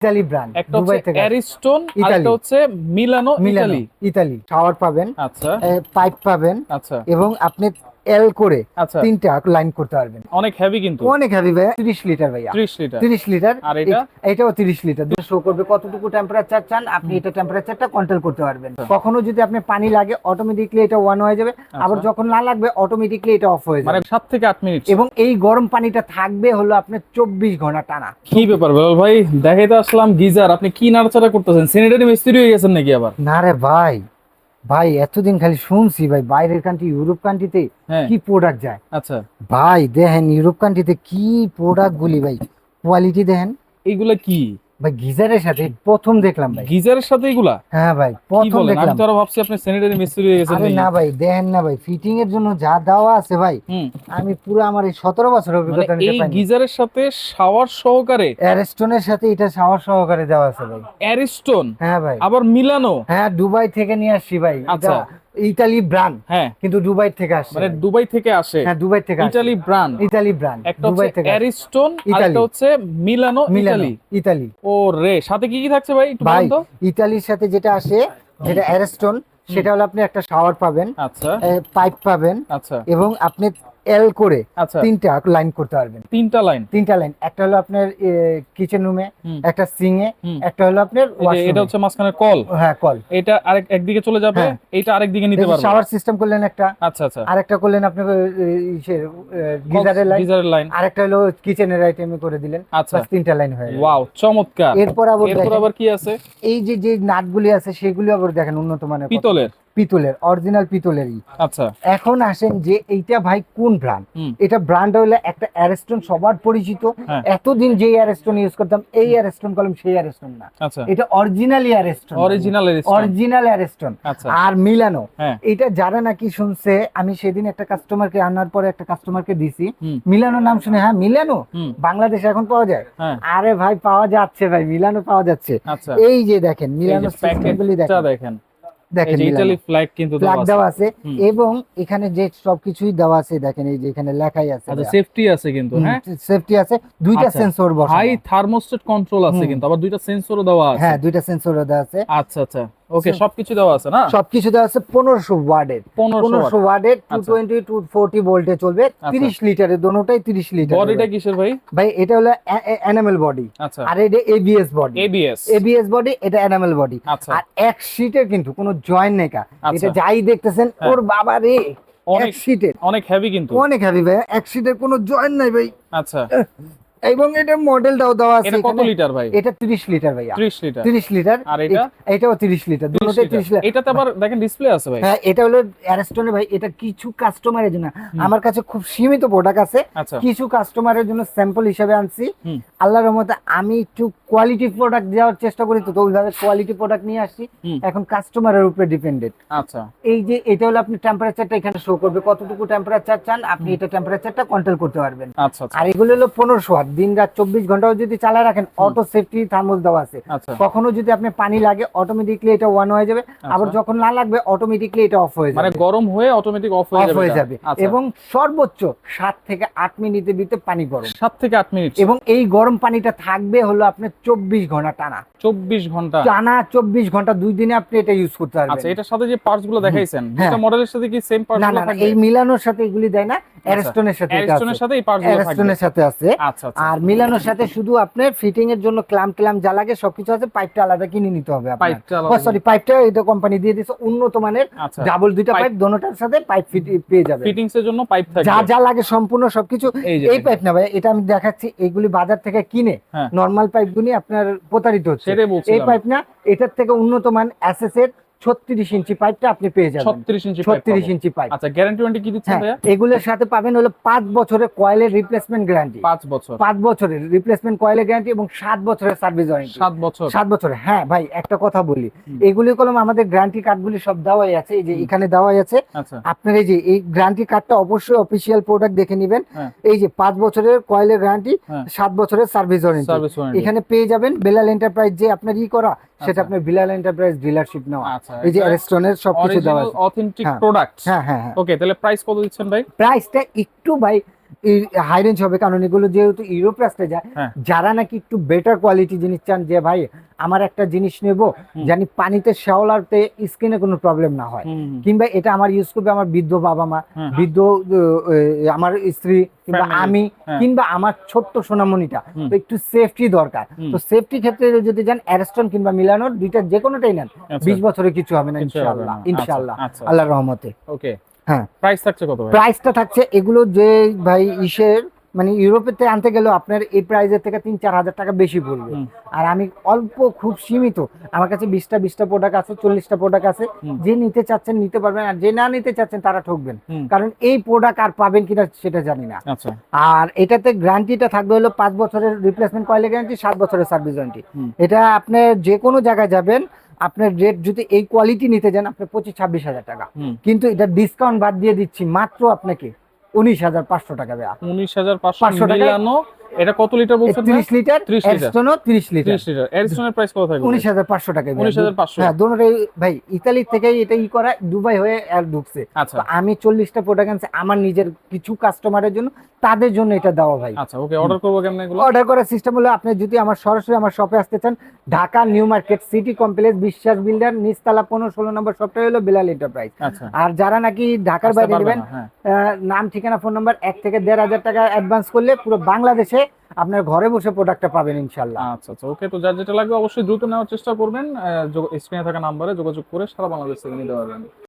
Italy brand Dubai থেকে Ariston Italy. হচ্ছে Milano Italy Italy shower পাবেন আচ্ছা। পাইপ পাবেন আচ্ছা। এবং আপনি এল করে আচ্ছা। তিনটা লাইন করতে পারবেন। অনেক হেভি কিন্তু। অনেক হেভি ভাইয়া তিরিশ লিটার ভাইয়া। 30 লিটার তিরিশ লিটার আর এটা? এটাও তিরিশ লিটার শো করবে কতটুকু টেম্পারেচার চান আপনি এটা টেম্পারেচারটা কন্ট্রোল করতে পারবেন। আচ্ছা। কখনো যদি আপনি পানি লাগে অটোমেটিকলি এটা ওয়ান হয়ে যাবে। আবার যখন না লাগবে অটোমেটিকলি এটা অফ হয়ে মানে যাবে 7 থেকে 8 মিনিট এবং এই গরম পানিটা থাকবে হলো আপনার চব্বিশ ঘণ্টা টানা। কি ব্যাপার বেলাল ভাই? দেখাইতে আসলাম গিজার। আপনি কি নাড়াচাড়া করতেছেন? স্যানিটারি মিস্ত্রি হয়ে গেছেন নাকি আবার? না রে ভাই ভাই এতদিন খালি শুনছি ভাই বাইরের কান্ট্রি ইউরোপ কান্ট্রিতে কি প্রোডাক্ট যায়? আচ্ছা। ভাই দেখেন ইউরোপ কান্ট্রিতে কি প্রোডাক্ট গুলি ভাই? কোয়ালিটি দেখেন। এইগুলা কি? ভাই গিজারের সাথে প্রথম দেখলাম ভাই। গিজারের সাথে এগুলা? হ্যাঁ ভাই প্রথম বলেন? আমি তো ভাবছি আপনি স্যানিটারি মিস্ত্রি হয়ে গেছেন আরে না ভাই দেখেন না ভাই ফিটিং এর জন্য যা দেওয়া আছে ভাই আমি পুরো আমার এই সতেরো বছর মানে অভিজ্ঞতা নিতে এই গিজারের সাথে শাওয়ার সহকারে? অ্যারেস্টনের সাথে এটা শাওয়ার সহকারে দেওয়া আছে ভাই। অ্যারিস্টোন? হ্যাঁ ভাই। আবার মিলানো? হ্যাঁ দুবাই থেকে নিয়ে আসছি ভাই। আচ্ছা। ইতালি ব্র্যান্ড হ্যাঁ। কিন্তু দুবাই থেকে আসে। মানে দুবাই থেকে আসে। হ্যাঁ দুবাই থেকে Italy Italy brand Italy brand একটা হচ্ছে দুবাই থেকে আসছে। Ariston Italy. হচ্ছে মিলানো মিলানো ইতালি ইতালি। ও রে সাথে কি কি থাকছে ভাই? একটু বলুন তো। ইতালির সাথে যেটা আসে যেটা অ্যারিস্টোন সেটা হলো আপনি একটা শাওয়ার পাবেন আচ্ছা। পাইপ পাবেন আচ্ছা। এবং আপনি এল করে আচ্ছা। তিনটা লাইন করতে পারবেন। তিনটা লাইন তিনটা লাইন একটা হলো আপনার কিচেন রুমে। একটা সিং এ একটা হলো আপনার এটা হচ্ছে মাঝখানে কল হ্যাঁ কল এটা আরেক একদিকে চলে যাবে হ্যাঁ। এটা আরেক দিকে নিতে পারবে। শাওয়ার সিস্টেম করলেন একটা আচ্ছা আচ্ছা। আরেকটা করলেন আপনি গিজারের লাইন গিজারের লাইন আরেকটা হলো কিচেনের আইটেমে করে দিলেন। আচ্ছা। তিনটা লাইন হয়ে গেল। ওয়াও চমৎকার। এরপর আবার এরপর আবার কি আছে? এই যে যে নাটগুলি আছে সেগুলি আবার দেখেন উন্নত মানের পিতলের। পিতলের অরিজিনাল পিতলেরই। আচ্ছা। এখন আসেন যে এইটা ভাই কোন ব্র্যান্ড এটা ব্র্যান্ড হলো একটা অ্যারেস্টন সবার পরিচিত। হ্যাঁ। এতদিন যে অ্যারেস্টন ইউজ করতাম এই অ্যারেস্টন কলম সেই অ্যারেস্টন না। আচ্ছা। এটা originally Ariston original original Ariston আর মিলানো। হ্যাঁ। এটা যারা নাকি শুনছে আমি সেদিন একটা কাস্টমারকে আনার পরে একটা কাস্টমারকে দিছি। মিলানো নাম শুনে হ্যাঁ মিলানো? বাংলাদেশে এখন পাওয়া যায়? হ্যাঁ। আরে ভাই পাওয়া যাচ্ছে ভাই মিলানো পাওয়া যাচ্ছে। আচ্ছা। এই যে দেখেন মিলানো যে প্যাকেটটা দেখেন। দেখেন এই দেখেন যে ইতালি ফ্ল্যাগ কিন্তু ফ্ল্যাগ দেওয়া আছে। এবং এখানে যে সবকিছুই দেওয়া আছে দেখেন এই যে এখানে লেখাই আছে আচ্ছা সেফটি আছে কিন্তু হ্যাঁ? সেফটি আছে। দুইটা আচ্ছা। সেন্সর বসানো। হাই থার্মোস্টেট কন্ট্রোল আছে কিন্তু আবার দুইটা সেন্সরও দেওয়া আছে। হ্যাঁ দুইটা সেন্সর দেওয়া আছে। আচ্ছা আচ্ছা। ওকে সবকিছু দেওয়া আছে না? সবকিছু দেওয়া আছে পনেরোশো ওয়ার্ডের 1500 পনেরোশো ওয়ার্ডের টু আচ্ছা। টোয়েন্টি টু ফোরটি ভোল্টে চলবে। তিরিশ লিটারের দোনোটাই তিরিশ লিটার বডিটা কিসের ভাই? ভাই এটা হলো এনামেল বডি আচ্ছা। আর এটা ABS body ABS ABS body এটা এনামেল বডি আচ্ছা। আর এক সিটের কিন্তু কোনো জয়েন্ট নেই কা। আচ্ছা। এটা যাই দেখতেছেন হ্যাঁ। ওর বাবা রে অনেক সিটের অনেক হেভি কিন্তু। অনেক হেভি ভাই এক সিটের কোনো জয়েন্ট নাই ভাই। আচ্ছা। এবং এটার মডেলটাও দেওয়া আছে এটা কত লিটার ভাই? এটা 30 লিটার ভাইয়া। 30 লিটার। 30 লিটার। আর এটা? এটাও 30 লিটার। 30 দুটোটাই 30 লিটার। এটা এটাতে আবার দেখেন ডিসপ্লে আছে ভাই। হ্যাঁ এটা হলো অ্যারেস্টনে ভাই। এটা কিছু কাস্টমারের জন্য। আমার কাছে খুব সীমিত প্রোডাক্ট আছে। আচ্ছা। কিছু কাস্টমারের জন্য স্যাম্পল হিসেবে আনছি। আল্লাহর রহমতে আমি একটু কোয়ালিটি প্রোডাক্ট দেওয়ার চেষ্টা করি তো ওইভাবে কোয়ালিটি প্রোডাক্ট নিয়ে আসছি। এখন কাস্টমারের উপরে ডিপেন্ডেড আচ্ছা। এই যে এটা হলো আপনি টেম্পারেচারটা এখানে শো করবে কতটুকু টেম্পারেচার চান আপনি এটা টেম্পারেচারটা কন্ট্রোল করতে পারবেন। আচ্ছা আচ্ছা। আর এগুলো হলো পনেরোশো ওয়াট দিন রাত চব্বিশ ঘন্টাও যদি চালায় রাখেন অটো সেফটি থার্মোস দেওয়া আছে। আচ্ছা। কখনো যদি আপনি পানি লাগে অটোমেটিকলি এটা ওয়ান হয়ে যাবে। আবার যখন না লাগবে অটোমেটিকলি এটা অফ হয়ে মানে যাবে গরম হয়ে অটোমেটিক অফ হয়ে যাবে আচ্ছা। এবং সর্বোচ্চ সাত থেকে আট মিনিটের ভিতরে পানি গরম। 7 থেকে আট মিনিট। এবং এই গরম পানিটা থাকবে হলো আপনার চব্বিশ ঘণ্টা টানা। 24 ঘণ্টা। টানা চব্বিশ ঘণ্টা দুই দিনে আপনি এটা ইউজ করতে আচ্ছা পারবেন এটার সাথে যে পার্টসগুলো দেখাইছেন দুটো হ্যাঁ। মডেলের সাথে কি সেম পার্টস না না এই মিলানোর সাথে এগুলি দেয় না অ্যারেস্টনের সাথে অ্যারিস্টনের সাথে এই পার্টসগুলো অ্যারেস্টনের সাথে আছে। আচ্ছা আচ্ছা। আর মিলানোর সাথে শুধু আপনার ফিটিং এর জন্য ক্লাম ক্লাম যা লাগে সবকিছু আছে পাইপটা আলাদা কিনে নিতে হবে আপনার। সরি পাইপটা এটা কোম্পানি দিয়ে দিয়েছে উন্নত মানের আচ্ছা। ডাবল দুইটা পাইপ দোনোটার সাথে পাইপ ফিট পেয়ে যাবে ফিটিংস এর জন্য পাইপ থাকবে। যা যা লাগে সম্পূর্ণ সবকিছু এই। পাইপ না ভাই এটা আমি দেখাচ্ছি এইগুলি বাজার থেকে কিনে নর্মাল পাইপ গুলি আপনার প্রতারিত হচ্ছে। এই পাইপ না এটার থেকে উন্নত মান এর ছত্রিশ ইঞ্চি পাইপটা আপনি পেয়ে যাবেন। 36 ইঞ্চি ছত্রিশ ইঞ্চি পাইপ আচ্ছা গ্যারান্টি ওয়ারেন্টি কি দিচ্ছেন হ্যাঁ এগুলোর সাথে পাবেন হলো পাঁচ বছরের কয়েলের রিপ্লেসমেন্ট গ্যারান্টি 5 বছর। পাঁচ বছরের রিপ্লেসমেন্ট কয়েলের গ্যারান্টি এবং সাত বছরের সার্ভিস ওয়ারেন্টি 7 বছর। সাত বছরে হ্যাঁ ভাই একটা কথা বলি। এগুলি কলম আমাদের গ্যারান্টি কার্ডগুলি সব দেওয়াই আছে এই যে এখানে দেওয়াই আছে। আচ্ছা। আপনার এই যে এই গ্যারান্টি কার্ডটা অবশ্যই অফিসিয়াল প্রোডাক্ট দেখে নেবেন। হ্যাঁ। এই যে পাঁচ বছরের কয়েলের গ্যারান্টি। সাত বছরের সার্ভিস সার্ভিস ওয়ারেন্টি এখানে পেয়ে যাবেন বেলাল এন্টারপ্রাইজ যে আপনার ই করা সেটা আপনি আপনার বিলাল এন্টারপ্রাইজ ডিলারশিপ নাও আচ্ছা এই যে অ্যারেস্টনের সবকিছু দেওয়া আছে। অথেন্টিক হ্যাঁ। প্রোডাক্ট হ্যাঁ হ্যাঁ হ্যাঁ। ওকে তাহলে প্রাইস কত দিচ্ছেন ভাই? প্রাইসটা একটু ভাই হাই রেঞ্জ হবে কারণ এগুলো যেহেতু ইউরোপ যায় হ্যাঁ। যারা নাকি একটু বেটার কোয়ালিটি জিনিস চান যে ভাই আমার একটা জিনিস নেব জানি পানিতে শ্যাওলাতে স্কিনে কোনো প্রবলেম না হয়। কিংবা এটা আমার ইউজ করবে আমার বৃদ্ধ বাবা মা বৃদ্ধ আহ, আহ, আমার স্ত্রী কিংবা আমি হ্যাঁ। কিংবা আমার ছোট্ট সোনামণিটা তো একটু সেফটি দরকার। তো সেফটি ক্ষেত্রে যদি যান অ্যারেস্টন কিংবা মিলানোর দুইটা যে কোনোটাই নেন। আচ্ছা, বিশ বছরে কিছু হবে না ইনশাআল্লাহ ইনশাআল্লাহ আচ্ছা, আচ্ছা। আল্লাহর রহমতে। ওকে হ্যাঁ। প্রাইস থাকছে কত প্রাইসটা থাকছে এগুলো যে ভাই ইসের মানে ইউরোপের থেকে আনতে গেলেও আপনার এই প্রাইসের থেকে তিন চার হাজার টাকা বেশি পড়বে। আর আমি অল্প খুব সীমিত। আমার কাছে বিশটা বিশটা প্রোডাক্ট আছে চল্লিশটা প্রোডাক্ট আছে। যে নিতে চাচ্ছেন নিতে পারবেন। আর যে না নিতে চাচ্ছেন তারা ঠকবেন। কারণ এই প্রোডাক্ট আর পাবেন কিনা সেটা জানি না। আচ্ছা। আর এটাতে গ্যারান্টিটা থাকবে হলো পাঁচ বছরের রিপ্লেসমেন্ট কয়েলের গ্যারান্টি সাত বছরের সার্ভিস ওয়ারেন্টি হুম। এটা আপনি যে কোনো জায়গায় যাবেন আপনার রেট যদি এই কোয়ালিটি নিতে যান আপনি পঁচিশ ছাব্বিশ হাজার টাকা। কিন্তু এটা ডিসকাউন্ট বাদ দিয়ে দিচ্ছি মাত্র আপনাকে উনিশ হাজার পাঁচশো টাকা দেওয়া উনিশ হাজার পাঁচশো 500 টাকায়- মিলানো এটা কত লিটার বলছেন তিরিশ লিটার 30 লিটার। এরস্টোনো তিরিশ লিটার। ত্রিশ লিটার। এডিশনের প্রাইস কত থাকবে উনিশ হাজার পাঁচশো টাকা 19,500 হ্যাঁ ভাই ইতালি থেকেই এটা ই করা দুবাই হয়ে আর ঢুকছে। আচ্ছা। তো আমি চল্লিশটা প্রোডাক্ট আনছি আমার নিজের কিছু কাস্টমারের জন্য তাদের জন্য এটা দেওয়া ভাই। আচ্ছা ওকে অর্ডার করব কেমন এগুলো? অর্ডার করার সিস্টেম হলো আপনি যদি আমার সরাসরি আমার শপে আসতে চান Dhaka new market city complex Biswas builder নিচতলা পনেরো ষোলো নম্বর শপটা হলো বিলাল এন্টারপ্রাইজ আচ্ছা। আর যারা নাকি ঢাকার বাইরে নেবেন হ্যাঁ। নাম ঠিকানা ফোন নাম্বার এক থেকে দেড় হাজার টাকা অ্যাডভান্স করলে পুরো বাংলাদেশে আপনার ঘরে বসে প্রোডাক্টটা পাবেন ইনশাল্লাহ আচ্ছা আচ্ছা ওকে তো যার যেটা লাগবে অবশ্যই দ্রুত নেওয়ার চেষ্টা করবেন। স্ক্রিনে থাকা নাম্বারে যোগাযোগ করে সারা বাংলাদেশ থেকে নিতে পারবেন।